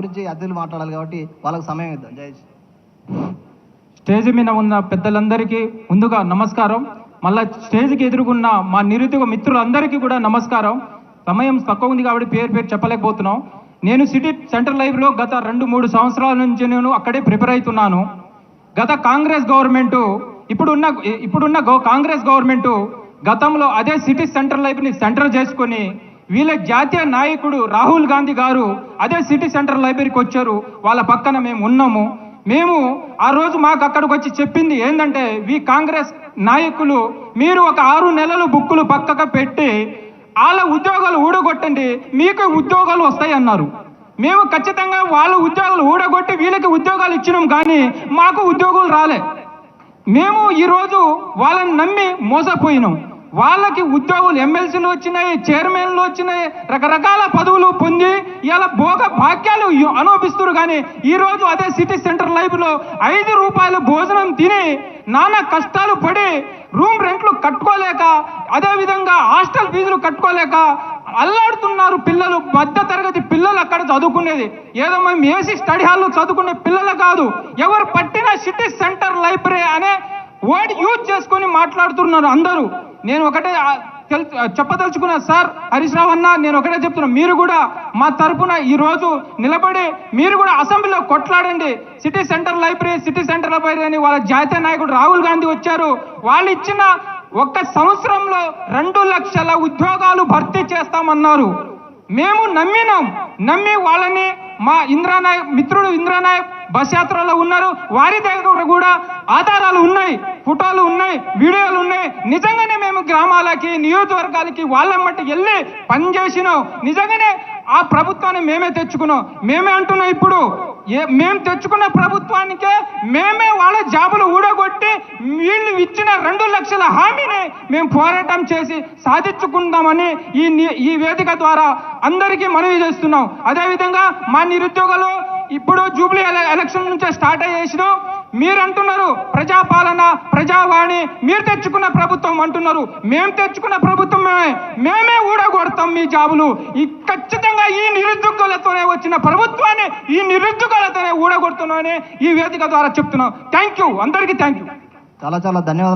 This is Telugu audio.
గురించి అతిథులు మాట్లాడాలి కాబట్టి వాళ్ళకి సమయం ఇద్దాం. జై స్టేజ్ మీద ఉన్న పెద్దలందరికీ ముందుగా నమస్కారం. మళ్ళా స్టేజ్కి ఎదురుకున్న మా నిరుద్యోగ మిత్రులందరికీ కూడా నమస్కారం. సమయం తక్కువ ఉంది కాబట్టి పేరు పేరు చెప్పలేకపోతున్నాం. నేను సిటీ సెంట్రల్ లైబ్రరీలో గత రెండు మూడు సంవత్సరాల నుంచి నేను అక్కడే ప్రిపేర్ అవుతున్నాను. గత కాంగ్రెస్ గవర్నమెంట్ ఇప్పుడున్న ఇప్పుడున్న కాంగ్రెస్ గవర్నమెంట్ గతంలో అదే సిటీ సెంట్రల్ లైబ్రరీని సెంటర్ చేసుకొని వీళ్ళ జాతీయ నాయకుడు రాహుల్ గాంధీ గారు అదే సిటీ సెంటర్ లైబ్రరీకి వచ్చారు. వాళ్ళ పక్కన మేము ఉన్నాము. మేము ఆ రోజు మాకు అక్కడికి వచ్చి చెప్పింది ఏంటంటే వి కాంగ్రెస్ నాయకులు మీరు ఒక ఆరు నెలలు బుక్కులు పక్కకు పెట్టి వాళ్ళ ఉద్యోగాలు ఊడగొట్టండి మీకు ఉద్యోగాలు వస్తాయి అన్నారు. మేము ఖచ్చితంగా వాళ్ళ ఉద్యోగాలు ఊడగొట్టి వీళ్ళకి ఉద్యోగాలు ఇచ్చినాం కానీ మాకు ఉద్యోగాలు రాలే. మేము ఈరోజు వాళ్ళని నమ్మి మోసపోయినాం. వాళ్ళకి ఉద్యోగులు ఎమ్మెల్సీలు వచ్చినాయి చైర్మన్లు వచ్చినాయి రకరకాల పదవులు పొంది ఇలా భోగ భాగ్యాలు అనుభవిస్తున్నారు. కానీ ఈరోజు అదే సిటీ సెంటర్ లైఫ్లో ఐదు రూపాయలు భోజనం తిని నానా కష్టాలు పడి రూమ్ రెంట్లు కట్టుకోలేక అదేవిధంగా హాస్టల్ ఫీజులు కట్టుకోలేక అల్లాడుతున్నారు పిల్లలు. మధ్య తరగతి పిల్లలు అక్కడ చదువుకునేది. ఏదో మేము ఏసీ స్టడీ హాల్లో చదువుకునే పిల్లలు కాదు. ఎవరు పట్టిన సిటీ సెంటర్ లైబ్రరీ అనే వర్డ్ యూజ్ చేసుకొని మాట్లాడుతున్నారు అందరూ. నేను ఒకటే చెప్పదలుచుకున్నా సార్ హరీష్ రావు అన్న నేను ఒకటే చెప్తున్నా మీరు కూడా మా తరపున ఈ రోజు నిలబడి మీరు కూడా అసెంబ్లీలో కొట్లాడండి. City centre library city centre library అని వాళ్ళ జాతీయ నాయకుడు రాహుల్ గాంధీ వచ్చారు. వాళ్ళు ఇచ్చిన ఒక్క సంవత్సరంలో రెండు లక్షల ఉద్యోగాలు భర్తీ చేస్తామన్నారు. మేము నమ్మినాం. నమ్మి వాళ్ళని మా ఇంద్రానాయక్ మిత్రుడు ఇంద్రానాయక్ బస్ యాత్రలో ఉన్నారు. వారి దగ్గర కూడా ఆధారాలు ఉన్నాయి ఫోటోలు ఉన్నాయి వీడియోలు ఉన్నాయి. నిజంగానే గ్రామాలకి నియోజకవర్గాలకి వాళ్ళ మట్టి వెళ్ళి పనిచేసినావు నిజంగానే ఆ ప్రభుత్వాన్ని మేమే తెచ్చుకున్నాం. మేమే అంటున్నాం ఇప్పుడు ఏ మేము తెచ్చుకున్న ప్రభుత్వానికే మేమే వాళ్ళ జాబులు ఊడగొట్టి వీళ్ళు ఇచ్చిన రెండు లక్షల హామీని మేము పోరాటం చేసి సాధించుకుందామని ఈ ఈ వేదిక ద్వారా అందరికీ మనవి చేస్తున్నాం. అదేవిధంగా మా నిరుద్యోగులు ఇప్పుడు జూబ్లీ ఎలక్షన్ నుంచే స్టార్ట్ అయ్యేసిన మీరు అంటున్నారు ప్రజాపాలన ప్రజావాణి మీరు తెచ్చుకున్న ప్రభుత్వం అంటున్నారు. మేము తెచ్చుకున్న ప్రభుత్వం మేమే. మేమే ఊడగొడతాం మీ జాబులు. ఈ ఖచ్చితంగా ఈ నిరుద్యోగులతోనే వచ్చిన ప్రభుత్వాన్ని ఈ నిరుద్యోగులతోనే ఊడగొడుతున్నామని ఈ వేదిక ద్వారా చెప్తున్నాం. Thank you. అందరికీ థ్యాంక్ యూ. చాలా చాలా ధన్యవాదాలు.